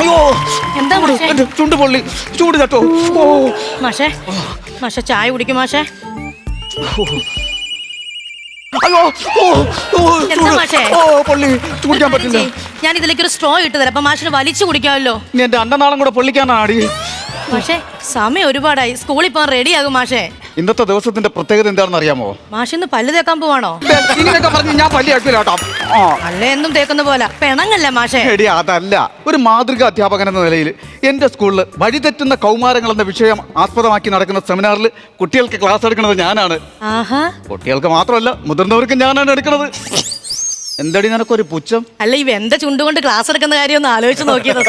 അയ്യോ. എന്താ മാഷേ? എന്റെ ചുണ്ട് പൊള്ളി. ചൂട് തട്ടോ ഓ. മാഷേ മാഷേ ചായ കുടിക്കും മാഷേ. അയ്യോ. ഓ ഓ എന്താ ചൂട്. മാഷേ? ഓ പൊള്ളി. കുടിക്കാൻ പറ്റില്ല. ഞാൻ ഇതിലേക്ക് ഒരു സ്ട്രോ ഇട്ട് തരാം അപ്പൊ മാഷിന് വലിച്ചു കുടിക്കാമല്ലോ. ഇനി എന്റെ അണ്ടനാളം കൂടെ പൊള്ളിക്കാനാടി മാഷേ സമയം ഒരുപാടായി. സ്കൂളിൽ പോകാൻ റെഡിയാകും മാഷേ. ഇന്നത്തെ ദിവസത്തിന്റെ പ്രത്യേകത എന്താണെന്ന് അറിയാമോ? മാഷിന്ന് പല്ല് തേക്കാൻ പോവാണോ? പറഞ്ഞു ഇങ്ങനെയൊക്കെ പറഞ്ഞ് ഞാൻ പല്ലിയാക്കില്ല കേട്ടോ. ആ. അല്ലേ എന്നും തേക്കുന്ന പോലെ. പെണങ്ങല്ല മാഷേ? എടി അതല്ല. ഒരു മാതൃക അധ്യാപകൻ എന്ന നിലയിൽ എന്റെ സ്കൂളിൽ വഴിതെറ്റുന്ന കൗമാരങ്ങൾ എന്ന വിഷയം ആസ്പദമാക്കി നടക്കുന്ന സെമിനാറിൽ കുട്ടികൾക്ക് ക്ലാസ് എടുക്കുന്നത് ഞാനാണ്. ആഹാ. കുട്ടികൾക്ക് മാത്രമല്ല മുതിർന്നവർക്കും ഞാനാണ് എടുക്കുന്നത്. എന്തടി നിനക്കൊരു പുച്ഛം? അല്ല ഈ വെന്ത ചുണ്ടുകൊണ്ട് ക്ലാസ് എടുക്കുന്ന കാര്യം ഒന്ന് ആലോചിച്ച് നോക്കിയത്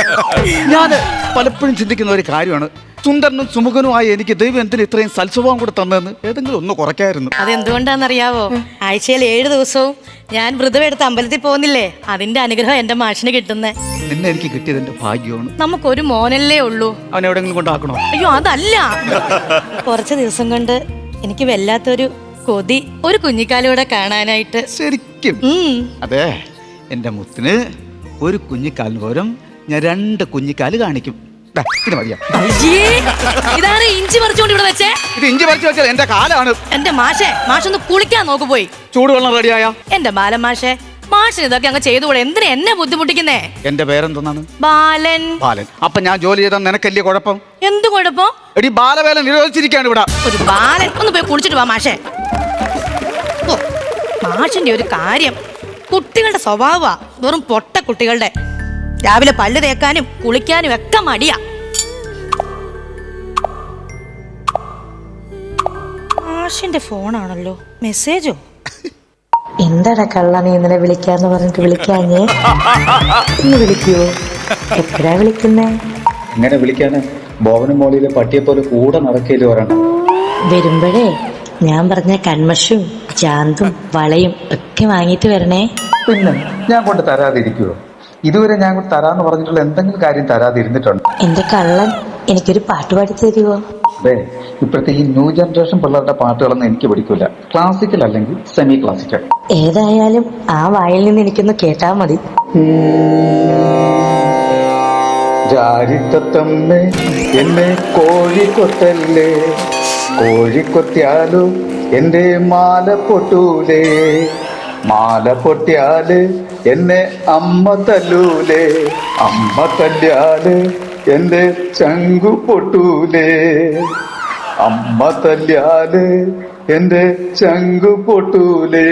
ഞാൻ പലപ്പോഴും ചിന്തിക്കുന്ന ഒരു കാര്യമാണ്. സുന്ദരനും സുമുഖനുമായ എനിക്ക് ദൈവം എന്തിന് ഇത്രയും സൽസ്വഭാവം കൂടെ തന്നെന്ന് ഏതെങ്കിലും ഒന്ന് കുറയ്ക്കായിരുന്നു. അതെന്തുകൊണ്ടാണെന്നറിയാവോ? ആഴ്ചയിൽ ഏഴ് ദിവസവും ഞാൻ വ്രതം എടുത്ത് അമ്പലത്തിൽ പോകുന്നില്ലേ? അതിന്റെ അനുഗ്രഹം എന്റെ മാഷിന് കിട്ടുന്നേ. നിന്നെ എനിക്ക് കിട്ടിയത് ഭാഗ്യമാണ് ഭാഗ്യമാണ്. നമുക്കൊരു മോനല്ലേ ഉള്ളൂ. അവൻ എവിടെങ്കിലും കൊണ്ടാക്കണോ? അയ്യോ അതല്ല. കുറച്ച് ദിവസം കൊണ്ട് എനിക്ക് വല്ലാത്തൊരു കൊതി ഒരു കുഞ്ഞിക്കാലൂടെ കാണാനായിട്ട്. ശരിക്കും? ഉം. അതെ എന്റെ മുത്തിന് ഒരു കുഞ്ഞിക്കാലിന് പകരം ഞാൻ രണ്ട് കുഞ്ഞിക്കാൽ കാണിക്കും. ദാ, ഇത് മതിയാ? അയ്യേ, ഇതാണ് ഇഞ്ചി പറിച്ചുകൊണ്ട് ഇവിടെ വെച്ചേ. ഇത് ഇഞ്ചി പറിച്ചു വെച്ചാൽ എന്റെ കാലാണ്. എന്റെ മാഷേ മാഷൊന്ന് കുളിക്കാൻ നോക്ക് പോയി. ചൂടുവെള്ളം റെഡിയായ? എന്റെ ബാലൻ മാഷേ മാഷിന് ഇതൊക്കെ അങ്ങ് ചെയ്തുകൂടെ എന്തിനാ എന്നെ ബുദ്ധിമുട്ടിക്കുന്നേ? എന്റെ പേരെന്തെന്നാണ്? ബാലൻ. ബാലൻ. അപ്പൊ ഞാൻ ജോലി ചെയ്താൽ നിനക്കല്ലേ കുഴപ്പം? എന്ത് കുഴപ്പം? എടി ബാലവേല നിരോധിച്ചിരിക്കാണ് ഇവിടെ. ഒരു ബാലൻ ഒന്ന് പോയി കുളിച്ചിട്ട് വാ മാഷേ. ഓ, മാഷിന്റെ ഒരു കാര്യം കുട്ടികളുടെ സ്വഭാവ വെറും പൊട്ട കുട്ടികളുടെ. രാവിലെ പല്ല് തേക്കാനും കുളിക്കാനും ഒക്കെ മടിയാ. ആഷിന്റെ ഫോണാണല്ലോ. മെസ്സേജോ? എന്താടാ കള്ള നീ ഇന്നലെ വിളിക്കാന്ന് പറഞ്ഞിട്ട് വിളിക്കാഞ്ഞേ? ഇന്ന് വിളിക്കുവോ? എപ്പോഴാ വിളിക്കുന്നേ? എങ്ങനെ വിളിക്കാന് ബോവനും മോളിയിലെ പട്ടിയെ പോലെ കൂടെ നടക്കയില്ല ഒരെണ്ണം വരുമ്പോഴേ ഞാൻ പറഞ്ഞ കൺമഷും ചാന്തും വളയും ഒക്കെ വാങ്ങിയിട്ട് വരണേ. പിന്നെ ഞാൻ കൊണ്ട് തരാതിരിക്കുവോ? ഇതുവരെ ഞാൻ തരാന്ന് പറഞ്ഞിട്ടുള്ള എന്തെങ്കിലും കാര്യം തരാതിരുന്നിട്ടുണ്ട്. എന്റെ കള്ളൻ എനിക്കൊരു പാട്ട് പാടി തരുമോ അതെ ഇപ്പോഴത്തെ ഈ ന്യൂ ജനറേഷൻ പിള്ളേരുടെ പാട്ടുകളൊന്നും എനിക്ക് പിടിക്കില്ല ക്ലാസിക്കൽ അല്ലെങ്കിൽ സെമി ക്ലാസിക്കൽ ഏതായാലും ആ വായിൽ നിന്ന് എനിക്കൊന്ന് കേട്ടാ മതി. ജാരിത്തത്തമ്മേ എന്നെ കോഴിക്കൊത്തല്ലേ? കോഴിക്കൊത്തിയാലും എന്റെ മാല പൊട്ടൂലേ? മാല പൊട്ടിയാൽ എന്നെ അമ്മ തല്ലൂലേ അമ്മ തല്ലിയാൽ എന്റെ ചങ്കു പൊട്ടൂലേ. അമ്മ തല്ലിയാൽ എന്റെ ചങ്കു പൊട്ടൂലേ.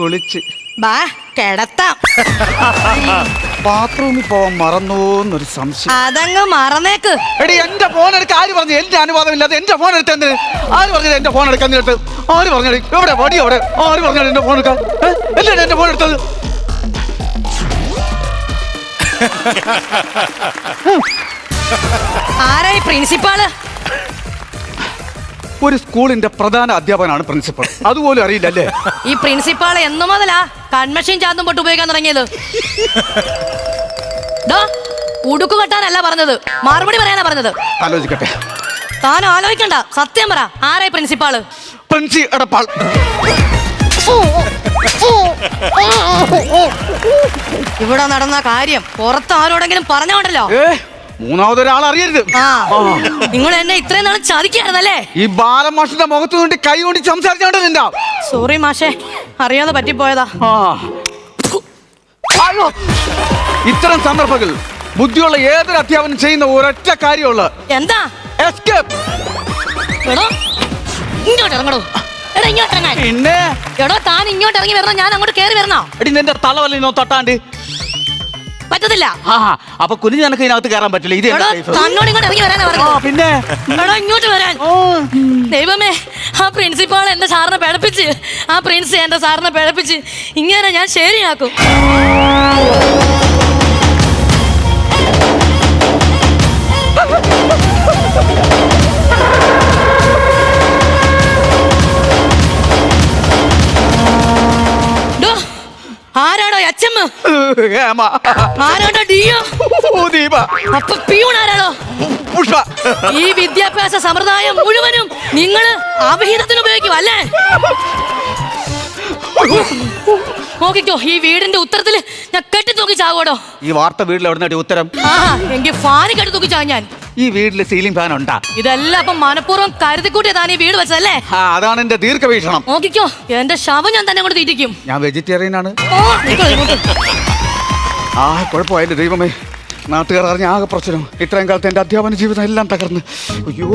കുളിച്ച്. ബാ കിടത്താം. ബാത്റൂമിൽ പോവാൻ മറന്നോന്നൊരു സംശയം. അതങ്ങ് മറന്നേക്ക്. എടി എന്റെ ഫോൺ എടുക്കാൻ ആര് പറഞ്ഞു? എന്റെ അനുവാദം ഇല്ലാതെ എന്റെ ഫോൺ എടുത്ത് എന്തിന്? ആര് പറഞ്ഞത് എന്റെ ഫോൺ എടുക്കാൻ എടുത്ത് ആര് പറഞ്ഞത് എവിടെ? വടി അവിടെ ആര് പറഞ്ഞു എന്റെ ഫോൺ എടുക്കാൻ? എന്താണ് എന്റെ ഫോൺ എടുത്തത്? ആരായി പ്രിൻസിപ്പാൾ? ഒരു സ്കൂളിന്റെ പ്രധാന അധ്യാപകനാണ് പ്രിൻസിപ്പൽ അതുപോലും അറിയില്ലല്ലേ? ഈ പ്രിൻസിപ്പാൾ എന്നു മുതലാ കൺമഷീൻ ചാന്തും പൊട്ട് ഉപയോഗിക്കാൻ തുടങ്ങിയത്. ഉടുക്കു കെട്ടാനല്ല പറഞ്ഞത്. മറുപടി പറയാനാ പറഞ്ഞത്. ആലോചിക്കട്ടെ. താൻ ആലോചിക്കണ്ട. സത്യം പറ. ആരായി പ്രിൻസിപ്പാൾ? പ്രിൻസി എടപ്പാൾ. ഇവിടെ നടന്ന കാര്യം പുറത്ത് ആരോടെങ്കിലും പറഞ്ഞോണ്ടല്ലോ. മൂന്നാമതൊരാൾ അറിയരുത്. നിങ്ങൾ എന്നെ ഇത്രയും നാൾ ചതിക്കായിരുന്നല്ലേ? ഈ ബാലമാഷിന്റെ മുഖത്ത് കൊണ്ട് കൈ കൊണ്ട് സംസാരിച്ചോണ്ട് നിന്റെ സോറി മാഷേ അറിയാതെ പറ്റിപ്പോയതാ. ഇത്തരം സന്ദർഭങ്ങൾ ബുദ്ധിയുള്ള ഏതൊരു അധ്യാപനം ചെയ്യുന്ന ഒരൊറ്റ കാര്യമുള്ള. എന്താ? എസ്കേപ്പ് എടോ ഇങ്ങോട്ട് ഇറങ്ങടോ. എടാ ഇങ്ങോട്ട് ഇറങ്ങാൻ. പിന്നെ? എടോ താൻ ഇങ്ങോട്ട് ഇറങ്ങി വരണോ? ഞാൻ അങ്ങോട്ട് കയറി വരണോ? എടി നിന്റെ തളവല്ലോ തട്ടാണ്ട്? പറ്റത്തില്ല. ആ അപ്പൊ കുനിഞ്ഞ് നിനക്ക് ഇതിനകത്ത് കയറാൻ പറ്റില്ല. ഇത് എടോ എന്റെ safe. തന്നോട് ഇങ്ങോട്ട് ഇറങ്ങി വരാനാ ആ പറഞ്ഞത് പിന്നെ? എടോ ഇങ്ങോട്ട് വരാൻ. ദൈവമേ ആ പ്രിൻസിപ്പാൾ എന്റെ സാറിനെ പിഴപ്പിച്ച് ആ പ്രിൻസ് എന്റെ സാറിനെ പിഴപ്പിച്ച് ഇങ്ങനെ ഞാൻ ശരിയാക്കും. ഡിയോ. അപ്പൊ പിയൂൺ പുഷ്പ ഈ വിദ്യാഭ്യാസ സമ്പ്രദായം മുഴുവനും നിങ്ങൾ അവിഹിതത്തിന് ഉപയോഗിക്കും അല്ലേ? നോക്കിക്കോ ഈ വീടിന്റെ ഉത്തരത്തിൽ ഞാൻ തൂക്കി ചാവും ഉണ്ടാവോടോ ഈ വാർത്ത വീട്ടിൽ എവിടുന്നടി ഉത്തരം? ആ എങ്കിൽ ഫാന് കെട്ടി തൂക്കിച്ചാ ഞാൻ. ഈ വീട്ടിൽ സീലിംഗ് ഫാൻ ഉണ്ടാ. ഇതെല്ലാം അപ്പൊ മനഃപൂർവം കരുതിക്കൂട്ടിയതാണ് ഈ വീട് വെച്ചല്ലേ ആ അതാണ് എന്റെ ദീർഘവീക്ഷണം. നോക്കിക്കോ എന്റെ ശവം ഞാൻ തന്നെ കൊണ്ട് തീറ്റിക്കും. ഞാൻ വെജിറ്റേറിയൻ ആണ്. ഓ, ഇങ്ങോട്ട്, ഇങ്ങോട്ട്. ആ കുഴപ്പമായി ദൈവമേ. നാട്ടുകാർ അറിഞ്ഞ ആകെ പ്രശ്നം. ഇത്രയും കാലത്ത് എന്റെ അധ്യാപന ജീവിതം എല്ലാം തകർന്ന്. അയ്യോ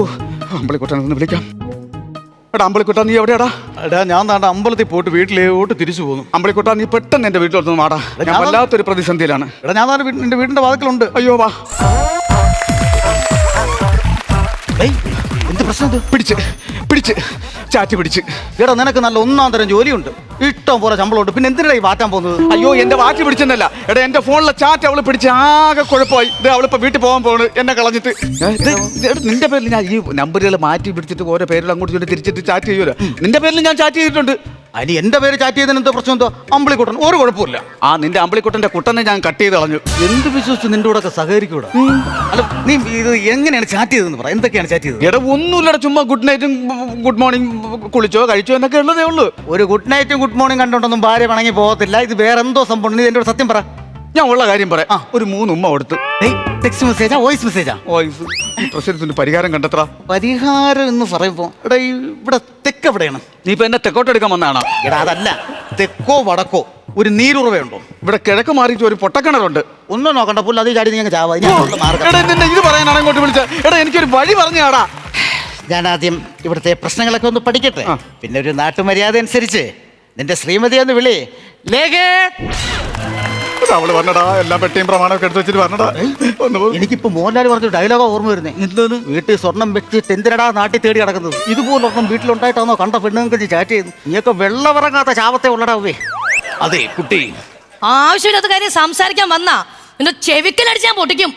അമ്പളിക്കുട്ടനെ ഒന്ന് വിളിക്കാം. എടാ നീ എവിടെയാടാ? എടാ ഞാൻ താണ്ട അമ്പലത്തിൽ പോയിട്ട് വീട്ടിലോട്ട് തിരിച്ചു പോകുന്നു അമ്പളിക്കുട്ട നീ പെട്ടെന്ന് എന്റെ വീട്ടിലോട്ട് വാടാ. ഞാൻ വല്ലാത്തൊരു പ്രതിസന്ധിയിലാണ്. എടാ ഞാൻ താണ്ട എന്റെ വീടിന്റെ വാതിക്കലുണ്ട്. അയ്യോ വാ. എന്ത് പ്രശ്നം പിടിച്ച് പിടിച്ച്. ചാറ്റി പിടിച്ച്. എടാ നിനക്ക് നല്ല ഒന്നാം തരം ജോലിയുണ്ട്. ഇഷ്ടം പോലെ ശമ്പളമുണ്ട്. പിന്നെ എന്തിനാ ഈ മാറ്റാൻ പോകുന്നത്? അയ്യോ എന്റെ വാറ്റി പിടിച്ചെന്നല്ല. എടാ എന്റെ ഫോണിലെ ചാറ്റ് അവൾ പിടിച്ച് ആകെ കുഴപ്പമായി ഇത് അവളിപ്പോ വീട്ടിൽ പോകാൻ പോണ് എന്നെ കളഞ്ഞിട്ട്. നിന്റെ പേരിൽ ഞാൻ ഈ നമ്പറുകൾ മാറ്റി പിടിച്ചിട്ട് ഓരോ പേരിൽ അങ്ങോട്ട് ചൊല്ലി തിരിച്ചിട്ട് ചാറ്റ് ചെയ്യൂല നിന്റെ പേരിൽ ഞാൻ ചാറ്റ് ചെയ്തിട്ടുണ്ട്. അതിന് എന്റെ പേര് ചാറ്റ് ചെയ്തതിന് എന്താ പ്രശ്നം എന്തോ? അമ്പിളിക്കുട്ടൻ. ഒരു കുഴപ്പമില്ല ആ നിന്റെ അമ്പളിക്കുട്ടന്റെ കുട്ടനെ ഞാൻ കട്ട് ചെയ്ത് കളഞ്ഞു. എന്ത് വിശ്വസിച്ച് നിന്റെ കൂടെ ഒക്കെ സഹകരിക്കൂടാ അല്ല നീ ഇത് എങ്ങനെയാണ് ചാറ്റ് ചെയ്തെന്ന് പറ. എന്തൊക്കെയാണ് ചാറ്റ് ചെയ്തത്? എടാ ഒന്നുമില്ലട ചുമ്മാ ഗുഡ് നൈറ്റും ഗുഡ് മോർണിംഗ് കുളിച്ചോ കഴിച്ചോ എന്നൊക്കെ ഉള്ളതേ ഉള്ളൂ. ഒരു ഗുഡ് നൈറ്റും ഗുഡ് മോർണിംഗ് കണ്ടോണ്ടൊന്നും ഭാര്യ വണങ്ങി പോകത്തില്ല. ഇത് വേറെ എന്തോ സംഭവം. നീ എന്റെ സത്യം പറ. ഞാൻ ഉള്ള കാര്യം പറയാം. ആ. ഒരു മൂന്ന് ഉമ്മ കൊടുത്ത്. ടെക്സ്റ്റ് മെസ്സേജാ വോയിസ് മെസ്സേജാ വോയിസ് ഈ പ്രശ്നത്തിന് പരിഹാരം കണ്ടത്ര? പരിഹാരം എന്ന് പറയുമ്പോ എടാ ഈ ഇവിടെ തെക്ക് എവിടെയാണ്? നീ ഇപ്പൊ എന്നെ തെക്കോട്ടെടുക്കാൻ വന്നാണോ എടാ അതല്ല. തെക്കോ വടക്കോ ഒരു നീരുറവയുണ്ടോ? ഇവിടെ കിഴക്ക് മാറിയിട്ട് ഒരു പൊട്ടക്കിണറുണ്ട്. ഒന്നും നോക്കണ്ട പുല്ല അത് ചാടി നീ ചാവാ. ഞാൻ അങ്ങോട്ട് മാർഗം. എടാ നിന്നെ ഇത് പറയാനാണ് ഇങ്ങോട്ട് വിളിച്ച? എടാ എനിക്കൊരു വഴി പറഞ്ഞാടാ. ഞാൻ ആദ്യം ഇവിടുത്തെ പ്രശ്നങ്ങളൊക്കെ ഒന്ന് പഠിക്കട്ടെ. ആ. പിന്നെ ഒരു നാട്ടുമര്യാദ അനുസരിച്ച് നിന്റെ ശ്രീമതി ഒന്ന് വിളി. ലേഖേ! അവൾ പറഞ്ഞടാ എല്ലാ പെട്ടിയും പ്രമാണമൊക്കെ എടുത്ത് വെച്ചിട്ട് പറഞ്ഞടാ. എനിക്കിപ്പോ മോഹൻലാൽ പറഞ്ഞ ഡയലോഗാ ഓർമ്മ വരുന്നേ. എന്തോന്ന് വീട്ടിൽ സ്വർണം വെച്ചിട്ട് എന്തിനടാ നാട്ടിൽ തേടി കിടക്കുന്നത് ഇതുപോലൊന്നും വീട്ടിലുണ്ടായിട്ടാണോ കണ്ട പെണ്ണുങ്ങൾക്ക് ചാറ്റ് ചെയ്തു നീയൊക്കെ വെള്ളമിറങ്ങാത്ത ഉള്ളടാ ഉള്ളടാവേ അതെ കുട്ടി. ആവശ്യമില്ലാത്ത കാര്യം സംസാരിക്കാൻ വന്നാ. നിന്റെ ചെവിക്കലടിച്ച് ഞാൻ പൊട്ടിക്കും.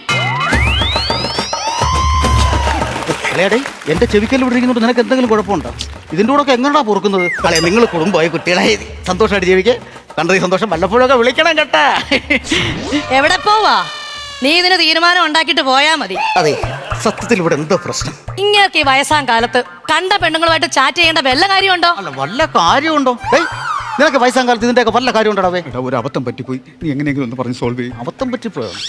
എന്റെ ചെവിക്കൽ ഇവിടെ നിനക്ക് എന്തെങ്കിലും കുഴപ്പമുണ്ടോ? ഇതിന്റെ കൂടെ ഒക്കെ എങ്ങനെയാ പൊറുക്കുന്നത്? അളെ നിങ്ങൾ കുടുംബമായി കുട്ടികളായി. സന്തോഷമായിട്ട് ജീവിക്കേ. കണ്ടത് സന്തോഷം. വല്ലപ്പോഴൊക്കെ വിളിക്കണം കേട്ടാ എവിടെ പോവാ? നീ ഇതിന് തീരുമാനം ഉണ്ടാക്കിയിട്ട് പോയാ മതി. അതെ സത്യത്തിൽ ഇവിടെ എന്തോ പ്രശ്നം. ഇങ്ങനെയൊക്കെ ഈ വയസ്സാം കാലത്ത് കണ്ട പെണ്ണുങ്ങളുമായിട്ട് ചാറ്റ് ചെയ്യേണ്ട വല്ല കാര്യമുണ്ടോ? അല്ല വല്ല കാര്യമുണ്ടോ? ഏയ് നിനക്ക് വയസ്സാം കാലത്ത് ഇതിന്റെയൊക്കെ വല്ല കാര്യം ഉണ്ടോ എടാ ഒരു അബദ്ധം പറ്റിപ്പോയി. നീ എങ്ങനെയെങ്കിലും ഒന്ന് പറഞ്ഞ് സോൾവ് ചെയ്യും. അബദ്ധം പറ്റിപ്പോയതാണ്?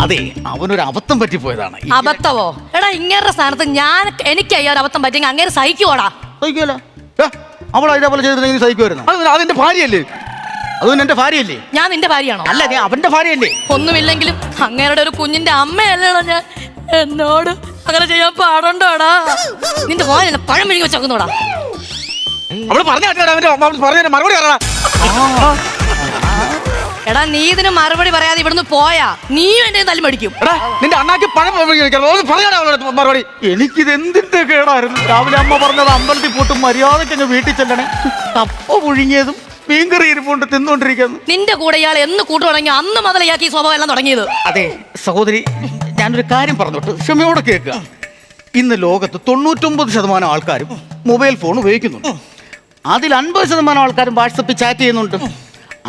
അതെ അവനൊരു അബദ്ധം പറ്റിപ്പോയതാണ്. ഈ- അബദ്ധവോ എടാ ഇങ്ങേരുടെ സ്ഥാനത്ത് ഞാൻ എനിക്ക് അയ്യോ ഒരു അബദ്ധം പറ്റിയെങ്കിൽ അങ്ങേര് സഹിക്കുവോടാ? സഹിക്കുമല്ലോ ഏ, അവൾ ഇതേപോലെ ചെയ്തിട്ടുണ്ടെങ്കിൽ സഹിക്കുമായിരുന്നു? അത് അതെന്റെ ഭാര്യയല്ലേ? അതും എന്റെ ഭാര്യയല്ലേ? ഞാൻ നിന്റെ ഭാര്യയാണോ? അല്ല നീ അവന്റെ ഭാര്യയല്ലേ? ഒന്നുമില്ലെങ്കിലും അങ്ങേരുടെ ഒരു കുഞ്ഞിന്റെ അമ്മയല്ലേടാ ഞാൻ. എന്നോട് അങ്ങനെ ചെയ്യാൻ പാടുണ്ടോടാ? നിന്റെ എന്നെ പഴം മെഴുകി വെച്ചോക്കുന്നോടാ. അവൾ പറഞ്ഞ പറഞ്ഞ മറുപടി എടാ നീ ഇതിന് മറുപടി പറയാതെ ഇവിടുന്ന് പോയാ. നീ എന്റെ തല്ലി മേടിക്കും. എടാ നിന്റെ അണ്ണാക്ക് പഴം മറുപടി. എനിക്കിത് എന്തിന്റെ കേടായിരുന്നു? രാവിലെ അമ്മ പറഞ്ഞത് അമ്പലത്തിൽ പോട്ടും മര്യാദയ്ക്ക് വീട്ടിൽ ചെല്ലണേ. തപ്പ പുഴുങ്ങിയതും മീൻകറി ഇരിപ്പുണ്ട് തിന്നുകൊണ്ടിരിക്കുന്നു. നിന്റെ കൂടെ ഇയാൾ എന്ന് കൂട്ടു തുടങ്ങി അന്ന് മുതൽ ഇയാൾക്ക് ഈ സ്വഭാവം എല്ലാം തുടങ്ങിയത്. അതെ സഹോദരി ഞാനൊരു കാര്യം പറഞ്ഞോട്ട്. ക്ഷമയോടെ കേൾക്കുക. ഇന്ന് ലോകത്ത് തൊണ്ണൂറ്റൊമ്പത് ശതമാനം ആൾക്കാരും മൊബൈൽ ഫോൺ ഉപയോഗിക്കുന്നുണ്ട്. അതിൽ അൻപത് ശതമാനം ആൾക്കാരും വാട്സപ്പിൽ ചാറ്റ് ചെയ്യുന്നുണ്ട്.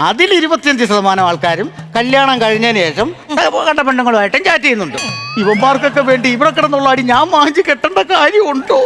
അതിൽ ഇരുപത്തിയഞ്ച് ശതമാനം ആൾക്കാരും കല്യാണം കഴിഞ്ഞതിന് ശേഷം കണ്ട പെണ്ണുങ്ങളുമായിട്ടും ചാറ്റ് ചെയ്യുന്നുണ്ട്. ഇവന്മാർക്കൊക്കെ വേണ്ടി ഇവിടെ കിടന്നുള്ള അടി ഞാൻ വാങ്ങിച്ച് കെട്ടേണ്ട കാര്യമുണ്ടോ?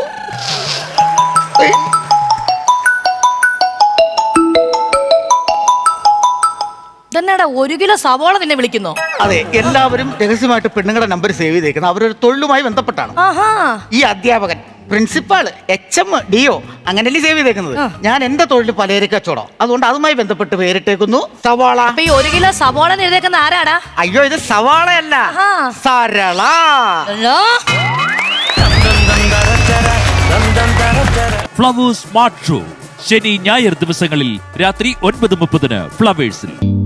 ഇതെന്നാടാ ഒരു കിലോ സവോള നിന്നെ വിളിക്കുന്നു. അതെ എല്ലാവരും രഹസ്യമായിട്ട് പെണ്ണുങ്ങളുടെ നമ്പർ സേവ് ചെയ്തേക്കുന്നത് അവരൊരു തൊഴിലുമായി ബന്ധപ്പെട്ടാണ്. ആഹാ. ഈ അധ്യാപകൻ പ്രിൻസിപ്പാൾ എച്ച് എം ഡിഒ അങ്ങനെയല്ലേ സേവ് ചെയ്തേക്കുന്നത്. ഞാൻ എന്റെ തൊഴിൽ പലചരക്ക് കച്ചവടം. അതുകൊണ്ട് അതുമായി ബന്ധപ്പെട്ട് പേരിട്ടേക്കുന്നു. സവാള. അപ്പൊ ഈ ഒരു കിലോ സവാള എഴുതേക്കുന്ന ആരാടാ? അയ്യോ ഇത് സവാളയല്ല. Sarala. Hello? Flowers smart show. ശനി ഞായർ ദിവസങ്ങളിൽ രാത്രി ഒൻപത് മുപ്പതിന് ഫ്ലവേഴ്സിൽ.